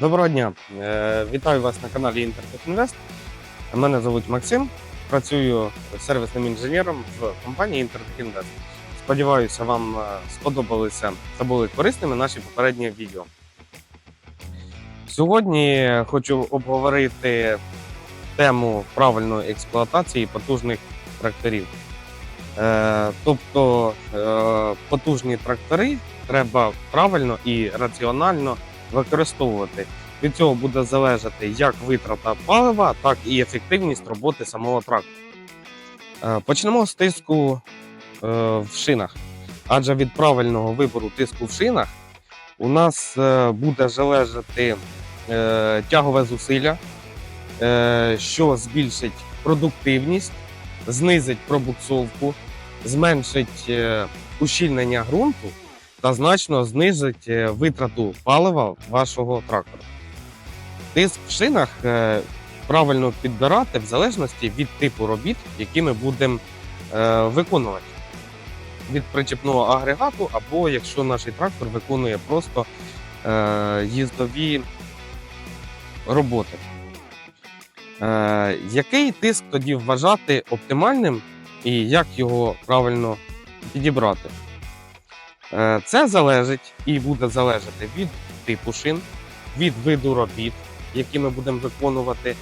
Доброго дня! Е, Вітаю вас на каналі Інтертех Інвест. Мене звуть Максим. Працюю сервісним інженером в компанії Інтертех Інвест. Сподіваюся, вам е, сподобалися та були корисними наші попередні відео. Сьогодні хочу обговорити тему правильної експлуатації потужних тракторів. Е, Тобто потужні трактори треба правильно і раціонально використовувати. Від цього буде залежати як витрата палива, так і ефективність роботи самого трактора. Е, Почнемо з тиску е, в шинах. Адже від правильного вибору тиску в шинах у нас е, буде залежати тягове зусилля, що збільшить продуктивність, знизить пробуксовку, зменшить ущільнення ґрунту та значно знизить е, витрату палива вашого трактора. Тиск в шинах е, правильно підбирати в залежності від типу робіт, які ми будемо е, виконувати. Від причепного агрегату, або якщо наш трактор виконує просто їздові роботи. Який тиск тоді вважати оптимальним і як його правильно підібрати? Е, Це залежить і буде залежати від типу шин, від виду робіт, які ми будемо виконувати,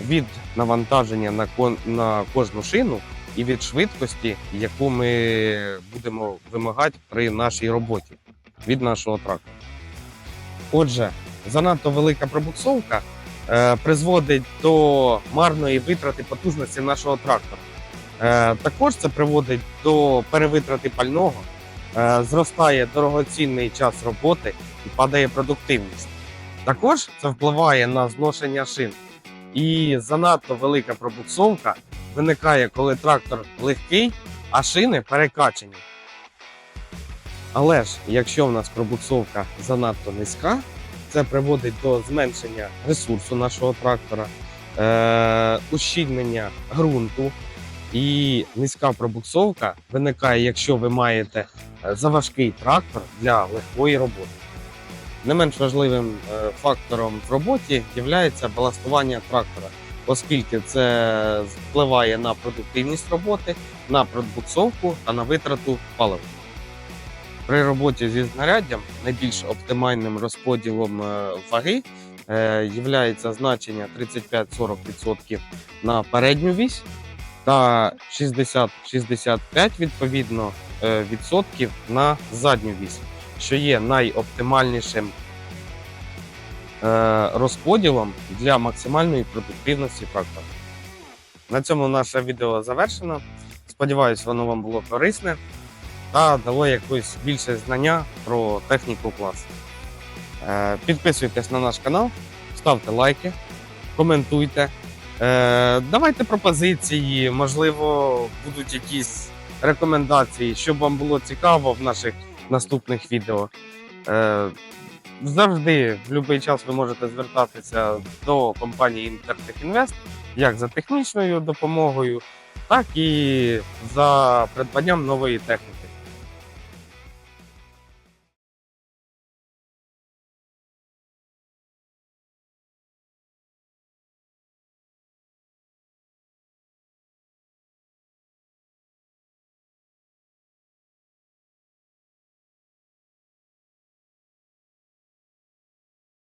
від навантаження на, кон- на кожну шину і від швидкості, яку ми будемо вимагати при нашій роботі від нашого трактора. Отже, занадто велика пробуксовка е, призводить до марної витрати потужності нашого трактора. Е, також це приводить до перевитрати пального зростає дорогоцінний час роботи і падає продуктивність. Також це впливає на зношення шин. І занадто велика пробуксовка виникає, коли трактор легкий, а шини перекачені. Але ж, якщо в нас пробуксовка занадто низька, це приводить до зменшення ресурсу нашого трактора, е- ущільнення ґрунту. І низька пробуксовка виникає, якщо ви маєте е, заважкий трактор для легкої роботи. Не менш важливим е, фактором в роботі є баластування трактора, оскільки це впливає на продуктивність роботи, на пробуксовку та на витрату палива. При роботі зі знаряддям найбільш оптимальним розподілом е, ваги є значення 35-40% на передню вісь та 60-65 відповідно е, відсотків на задню вісь, що є найоптимальнішим е, розподілом для максимальної продуктивності трактора. На цьому наше відео завершено. Сподіваюсь, воно вам було корисне та дало якесь більше знання про техніку класу. Е, Підписуйтесь на наш канал, ставте лайки, коментуйте. Е, давайте пропозиції, можливо, будуть якісь рекомендації, щоб вам було цікаво в наших наступних відео. Е, завжди, в будь-який час, ви можете звертатися до компанії Invest як за технічною допомогою, так і за придбанням нової техніки.